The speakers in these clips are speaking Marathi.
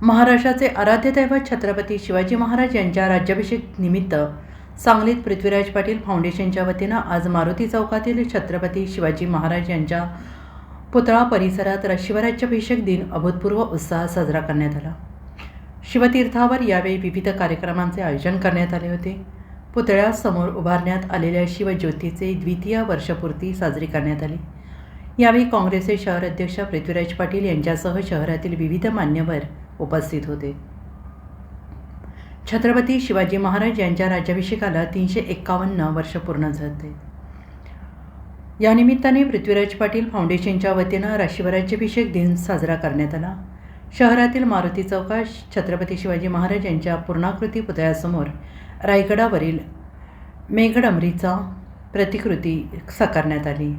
महाराष्ट्राचे आराध्य दैवत छत्रपती शिवाजी महाराज यांच्या राज्याभिषेक निमित्त सांगलीत पृथ्वीराज पाटील फाउंडेशनच्या वतीनं आज मारुती चौकातील छत्रपती शिवाजी महाराज यांच्या पुतळा परिसरात शिवराज्याभिषेक दिन अभूतपूर्व उत्साहात साजरा करण्यात आला. शिवतीर्थावर यावेळी विविध कार्यक्रमांचे आयोजन करण्यात आले होते. पुतळ्यासमोर उभारण्यात आलेल्या शिवज्योतीचे द्वितीय वर्षपूर्ती साजरी करण्यात आली. यावेळी काँग्रेसचे शहर अध्यक्ष पृथ्वीराज पाटील यांच्यासह शहरातील विविध मान्यवर उपस्थित होते. छत्रपती शिवाजी महाराज यांच्या राज्याभिषेकाला तीनशे एक्कावन्न वर्ष पूर्ण झाले. या निमित्ताने पृथ्वीराज पाटील फाउंडेशनच्या वतीनं राशिवराज्याभिषेक दिन साजरा करण्यात आला. शहरातील मारुती चौकात छत्रपती शिवाजी महाराज यांच्या पूर्णाकृती पुतळ्यासमोर रायगडावरील मेघडमरीचा प्रतिकृती साकारण्यात आली.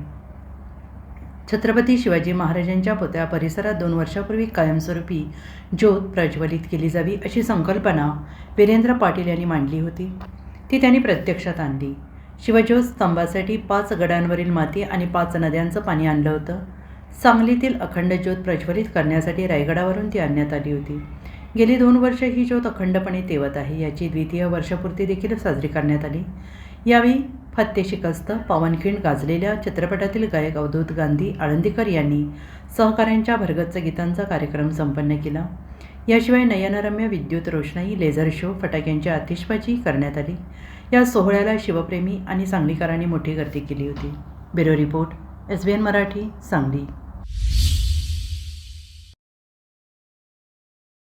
छत्रपती शिवाजी महाराजांच्या पुतळ्या परिसरात दोन वर्षापूर्वी कायमस्वरूपी ज्योत प्रज्वलित केली जावी अशी संकल्पना वीरेंद्र पाटील यांनी मांडली होती. ती त्यांनी प्रत्यक्षात आणली. शिवज्योत स्तंभासाठी पाच गडांवरील माती आणि पाच नद्यांचं पाणी आणलं होतं. सांगलीतील अखंड ज्योत प्रज्वलित करण्यासाठी रायगडावरून ती आणण्यात आली होती. गेली दोन वर्ष ही ज्योत अखंडपणे तेवत आहे याची द्वितीय वर्षपूर्ती देखील साजरी करण्यात आली. यावेळी फत्ते शिकस्त पावनखिंड गाजलेल्या चित्रपटातील गायक अवधूत गांधी आळंदीकर यांनी सहकाऱ्यांच्या भरगच्च गीतांचा कार्यक्रम संपन्न केला. याशिवाय नयनरम्य विद्युत रोषणाई लेझर शो फटाक्यांची आतिषबाजी करण्यात आली. या सोहळ्याला शिवप्रेमी आणि सांगलीकरांनी मोठी गर्दी केली होती. Bureau report S B N Marathi Sangli.